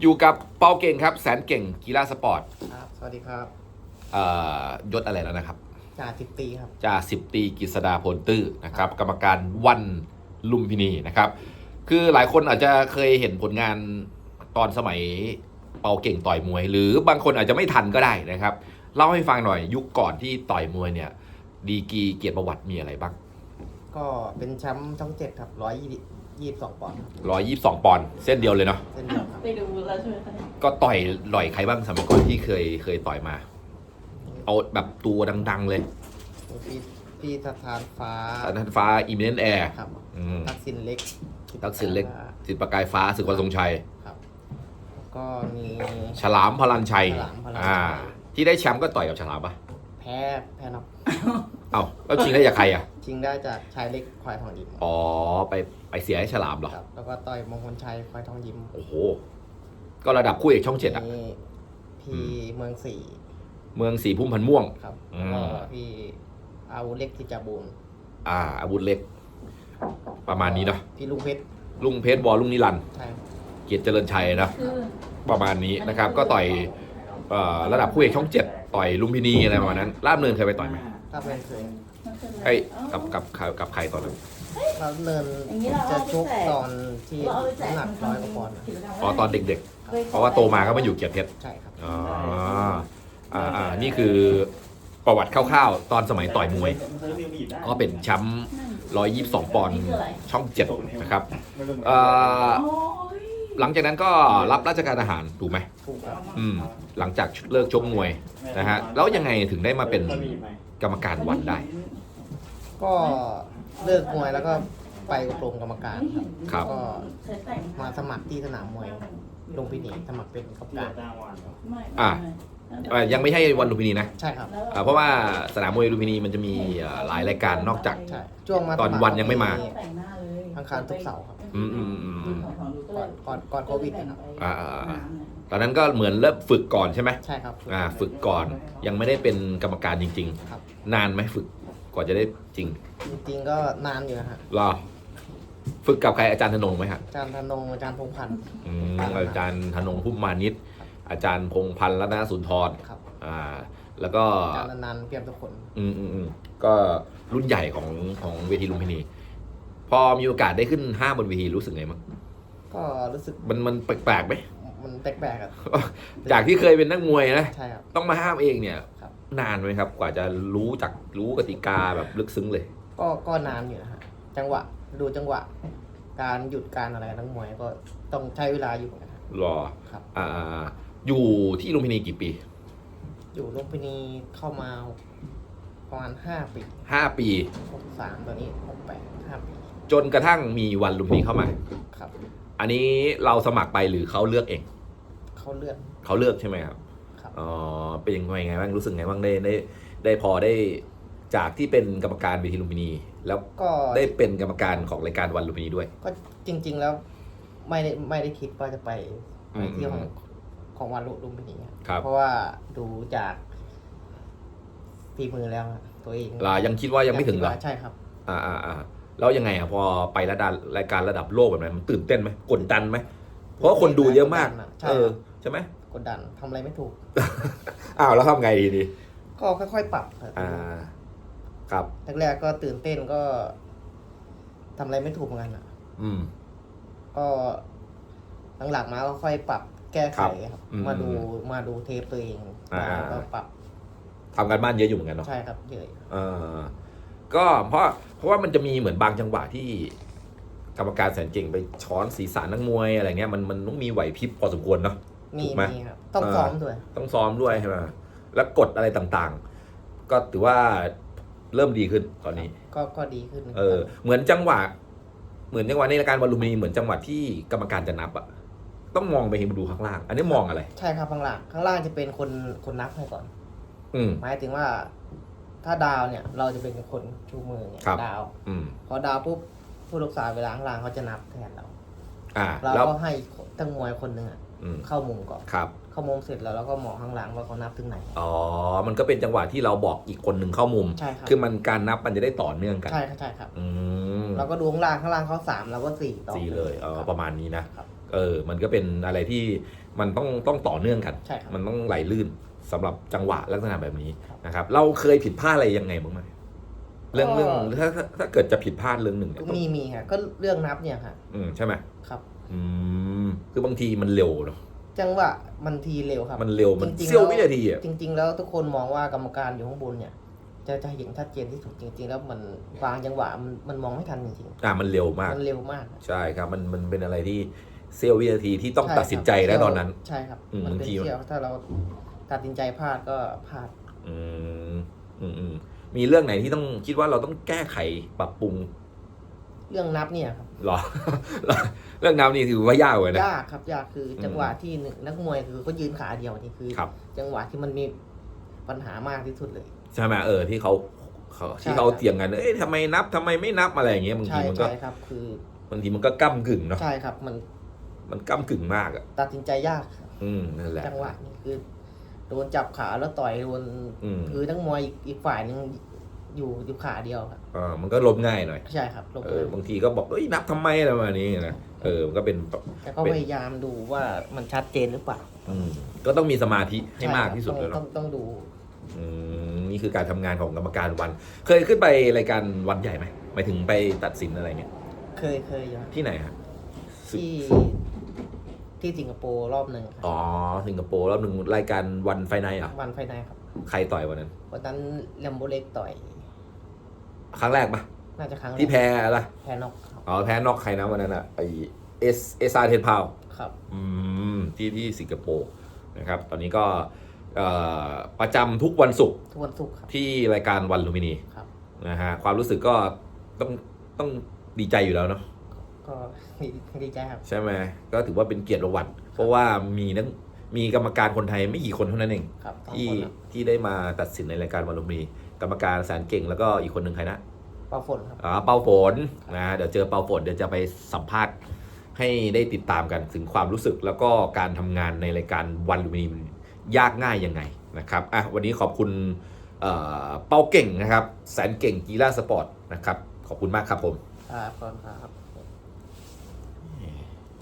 อยู่กับเปาเก่งครับ แสนเก่งกีฬาสปอร์ตครับ สวัสดีครับเอ่อยศอะไรแล้วนะครับจ่าสิบตีครับ จ่าสิบตีกฤษดาพลตื้อนะครับ กรรมการวันลุมพินีนะครับ คือหลายคนอาจจะเคยเห็นผลงานตอนสมัยเปาเก่งต่อยมวย หรือบางคนอาจจะไม่ทันก็ได้นะครับ เล่าให้ฟังหน่อยยุคก่อนที่ต่อยมวยเนี่ย ดีกรีเกียรติประวัติมีอะไรบ้าง ก็เป็นแชมป์ช่องเจ็ดครับร้อย ยี่สิบสองปอนด์ครับร้อยยี่สิบสองปอนด์เส้นเดียวเลยเนาะ เส้นเดียวครับไปดูแล้วใช่ไหมคะเนี่ยก็ต่อยหล่อยใครบ้างสมัยก่อนที่เคยเคยต่อยมา เอาแบบตัวดัง ๆ เลยพี่พี่สถานฟ้าสันทันฟ้าอิมเนนแอร์ครับอืมทักษิณเล็กทักษิณเล็กสิทธิประกายฟ้าสึกวันทรงชัย ครับแล้วก็มี ฉลามพลันชัย ฉลามพลันชัย อ่า ที่ได้แชมป์ก็ต่อยกับฉลามปะแพ้แพ้น็อก เอ้าแล้วชิงได้จากใครอะ ชิงได้จากชายเล็กควายทองยิ้มอ๋อไปไปเสียให้ฉลามเหรอ ครับ แล้วก็ต่อยมงคลชัยควายทองยิ้มโอ้โห ก็ระดับคู่เอกช่องเจ็ดอะ มีพี่เมืองสี่เมืองสีพุ่มพันธุ์ม่วง ครับอืม แล้วก็พี่อาวุธเล็กที่จาบูนอ่า อาวุธเล็ก ประมาณนี้เนาะพี่ลุงเพชรลุงเพชรวอลลุงนิรันดร์ใช่ครับเกียรติเจริญชัยนะ คือประมาณนี้นะครับ ก็ต่อยเอ่อระดับคู่เอกช่องเจ็ดต่อยลุมพินีอะไรประมาณนั้นล่ามเนินเคยไปต่อยไหม ถ้าเป็นเคยมันเป็นอะไรไอ้ยกับกับกับกับใครตอนนั้นเราเนินอย่างนี้เราจะเอาไปชกแจก ตอนที่เราเอาไปแจน้ำกหนักร้อยกว่าปอนด์กิจกรรมอ๋อตอนเด็ก ๆ เพราะว่าโตมาก็มาอยู่เกียรติเพชรใช่ครับ อ๋ออ่าอ่านี่คือประวัติคร่าวๆ ตอนสมัยต่อยมวย ก็เป็นแชมป์122 ปอนด์ช่องเจ็ดนะครับเอ่อโอ้ย หลังจากนั้นก็รับราชการทหารถูกไหมถูกครับอืมหลังจากเลิกชกมวยนะฮะแล้วยังไงถึงได้มาเป็นกรรมการวันได้ ก็เลิกมวยแล้วก็ไปอบรมกรรมการครับครับ ก็ใช้แต่งมาสมัครที่สนามมวยลุงพินีสมัครเป็นกรรมการไม่อะเอ่อยังไม่ใช่วันลุมพินีนะใช่ครับอ่าเพราะว่าสนามมวยลุมพินีมันจะมีเอ่อหลายรายการนอกจาก ใช่ช่วงมาตอนวันยังไม่มาแต่งหน้าเลยอังคารทุกเสาร์ครับ อืมอืมอืมอืมก่อนก่อนก่อนโควิดนะครับ อ่าอ่าอ่าตอนนั้นก็เหมือนเริ่มฝึกก่อนใช่ไหมใช่ครับ อ่า ฝึกก่อนยังไม่ได้เป็นกรรมการจริง ครับ ๆ นานไหมฝึกกว่าจะได้จริงจริงๆก็นานอยู่นะฮะรอฝึกกับใครอาจารย์ธนงไหมครับอาจารย์ธนงอาจารย์พงษ์พันธ์ อืมอาจารย์ธนงพุ่มมานิดอาจารย์พงษ์พันธ์รัตนสุนทรครับ อ่า แล้วก็ อาจารย์นันท์เพียมทุกคน อืมอืมอืมก็รุ่นใหญ่ของของเวทีลุมพินี พอมีโอกาสได้ขึ้นห้าบนเวทีรู้สึกไงมั้งก็รู้สึกมันมันแปลกๆไหมมันแปลกๆครับจากที่เคยเป็นนักมวยนะใช่ครับต้องมาห้ามเองเนี่ยครับนานไหมครับ กว่าจะรู้จักรู้กติกาแบบลึกซึ้งเลย ก็ก็นานอยู่นะฮะจังหวะดูจังหวะ การหยุดการอะไรนักมวยก็ต้องใช้เวลาอยู่นะฮะรอครับอ่าอ่าอ่าอยู่ที่ลุมพินีกี่ปี อยู่ลุมพินีเข้ามาประมาณห้าปีห้าปีหกสามตอนนี้หกแปดห้าปี จนกระทั่งมีวันลุมพินีเข้ามา ครับ อันนี้เราสมัครไปหรือเขาเลือกเอง เขาเลือก เขาเลือกใช่ไหมครับครับ อ๋อเป็นยังไงไงบ้างรู้สึกไงบ้างได้ได้ได้พอได้จากที่เป็นกรรมการเวทีลุมพินี แล้วก็ได้เป็นกรรมการของรายการวันลุมพินีด้วย ก็จริง ๆแล้ว ไม่ได้ไม่ได้คิดว่าจะไปอืไปม เที่ยวของของวันลุมพินีอะครับเพราะว่าดูจากฝีมือแล้วอะตัวเองลายังคิดว่ายังไม่ถึงเหรอคิดว่าใช่ครับ อ่าอ่าอ่า แล้วยังไงอะพอไประดับรายการระดับโลกแบบนั้นมันตื่นเต้นไหมกดดันไหมเพราะว่าคนดูเยอะมาก ใช่ เออใช่ไหมกดดันทำอะไรไม่ถูก อ้าวแล้วทำไงดีดีก็ค่อยๆปรับครับอ่า ครับ แรกๆก็ตื่นเต้นก็ทำอะไรไม่ถูกเหมือนกันอะ อืม ก็หลังๆมาก็ค่อยปรับแก้ไขครับครับอืมมาดูมาดูเทปตัวเองอ่า แล้วก็ปรับทำกันบ้านเยอะอยู่เหมือนกันเนาะ ใช่ครับเยอะ เออก็เพราะ เพราะว่ามันจะมีเหมือนบางจังหวะที่กรรมการแสนเก่งไปช้อนศีรษะนักมวยอะไรเงี้ยมันมันต้องมีไหวพริบพอสมควรเนาะมีถูกไหมมีครับต้องอ่าซ้อมด้วย ต้องซ้อมด้วยใช่ไหมแล้วกฎอะไรต่างๆ ก็ถือว่าเริ่มดีขึ้นตอนนี้ ก็ก็ดีขึ้นเออ เหมือนจังหวะ เหมือนจังหวะในรายการวอลลุมพินีเหมือนจังหวะที่กรรมการจะนับอะต้องมองไปเห็นดูข้างล่าง อันนี้มองอะไร ใช่ครับข้างล่างข้างล่างจะเป็นคนคนนับให้ก่อน อืมหมายถึงว่า ถ้าดาวเนี่ยเราจะเป็นคนชูมือเนี่ยครับ ดาว อืม พอดาวปุ๊บผู้รักษาเวลาข้างล่างเขาจะนับแทนเรา อ่า เราแล้วก็ให้ทั้งมวยคนหนึ่งอะอืมเข้ามุมก่อน ครับ เข้ามุมเสร็จแล้วเราก็มองข้างหลังว่าเขานับถึงไหน อ๋อ มันก็เป็นจังหวะที่เราบอกอีกคนหนึ่งเข้ามุม ใช่ครับ คือมันการนับมันจะได้ต่อเนื่องกัน ใช่ครับใช่ครับ อืมเราก็ดูข้างล่างข้างล่างเขาสามเราก็สี่ต่อสี่เลยเออครับ ประมาณนี้นะครับ เออ มันก็เป็นอะไรที่มันต้องต้องต่อเนื่องกัน ใช่ครับ มันต้องไหลลื่น สำหรับจังหวะลักษณะแบบนี้ครับนะครับ เราเคยผิดพลาดอะไรยังไงบ้างไหมเรื่องก็เรื่องถ้าถ้าถ้าเกิดจะผิดพลาดเรื่องหนึ่งเนี่ยต้องมีมีครับก็เรื่องนับเนี่ยครับอืมใช่ไหมครับ อืมคือบางทีมันเร็วเนาะจังหวะมันทีเร็วครับ มันเร็วมันจริงๆเสี้ยวแล้ววินาทีอะจริง ๆ แล้วทุกคนมองว่ากรรมการอยู่ข้างบนเนี่ย จะจะเห็นชัดเจนที่สุดจริง ๆ แล้วมันวางจังหวะมันมันมองไม่ทันจริงอ่ามันเร็วมากๆมันเร็วมาก ใช่ครับ มันมันเป็นอะไรที่เสี้ยววินาทีที่ต้องช่ตัดสินใจครับแล้วตอนนั้น ใช่ครับอืมมันเป็นบางทีเที่ยวถ้าเรา ตัดสินใจพลาดก็พลาด อืมอืมอืมมีเรื่องไหนที่ต้องคิดว่าเราต้องแก้ไขปรับปรุงเรื่องนับเนี่ยครับเหรอ เรื่องน้ำนี่ถือว่ายากเลยนะ ยากครับยากคืออมจังหวะที่หนึ่งนักมวยคือเขายืนขาเดียวนี่คือครับ จังหวะที่มันมีปัญหามากที่สุดเลย ใช่ไหมเออที่เขาเขาใช่ ที่เขาครับเถียงกัน เอ้ยทำไมนับทำไมไม่นับอะไรอย่างเงี้ยบางใช่ทีมันก็ใช่ครับ คือบางทีมันก็ก้ากึ่งเนาะใช่ครับมันมันก้ากึ่งมากอะตัดสินใจยากครับอืมนั่นแหละจังหวะนี้คือ โดนจับขาแล้วต่อยโดนอืมคือทั้งมวยอีกอีกฝ่ายหนึงอยู่อยู่ขาเดียวครับอ่ามันก็ล้มง่ายหน่อยใช่ครับลงเอเลอยบางทีก็บอกเอ้ยนับทำไมอะไรประมาณนี้นะเออมันก็เป็นแบบ แต่ก็พยายามดูว่ามันชัดเจนหรือเปล่าอืมก็ต้องมีสมาธิให้ช่มากครับที่สุดต้องเลยต้อเนาะงต้องดู อืมนี่คือการทำงานของกรรมการวัน เคยขึ้นไปรายการวันใหญ่ไหมหมายถึงไปตัดสินอะไรเงี้ยเคยเคยอยู่ครับที่ไหนฮะสึกที่ ที่สิงคโปร์รอบหนึ่งครับอ๋อ สิงคโปร์รอบหนึ่งรายการวันไฟไนท์เหรอวันไฟในครับ ใครต่อยวันนั้น วันนั้นแลมโบเล็กต่อย ครั้งแรกปะน่าจะครั้งแรกที่แพ้อะไรแพ้นอกครับอ๋อ แพ้นอกใครนะวันนั้นอะไอเอสเอสอาร์เทนพาวครับ อืมที่ที่สิงคโปร์นะครับ ตอนนี้ก็เอ่อประจำทุกวันศุกร์ทุกวันศุกร์ครับ ที่รายการวันลูมินีครับ นะฮะ ความรู้สึกก็ต้องต้องดีใจอยู่แล้วเนาะ ก็ดีดีใจครับ ใช่ไหมก็ถือว่าเป็นเกียรติประวัติ เพราะว่ามีนักมีกรรมการคนไทยไม่กี่คนเท่านั้นเอง ครับสองที่คนครับที่ได้มาตัดสินในรายการวันลูมินีกรรมการแสนเก่งแล้วก็อีกคนหนึ่งใครนะเปาฝนครับ อ่าเปาฝนนะเดี๋ยวเจอเปาฝนเดี๋ยวจะไปสัมภาษณ์ให้ได้ติดตามกันถึงความรู้สึกแล้วก็การทำงานในรายการวันลูมินีมันยากง่ายยังไงนะครับอะวันนี้ขอบคุณเอ่อเปาเก่งนะครับแสนเก่งกีฬาสปอร์ตนะครับขอบคุณมากครับผม ครับขอบคุณครับ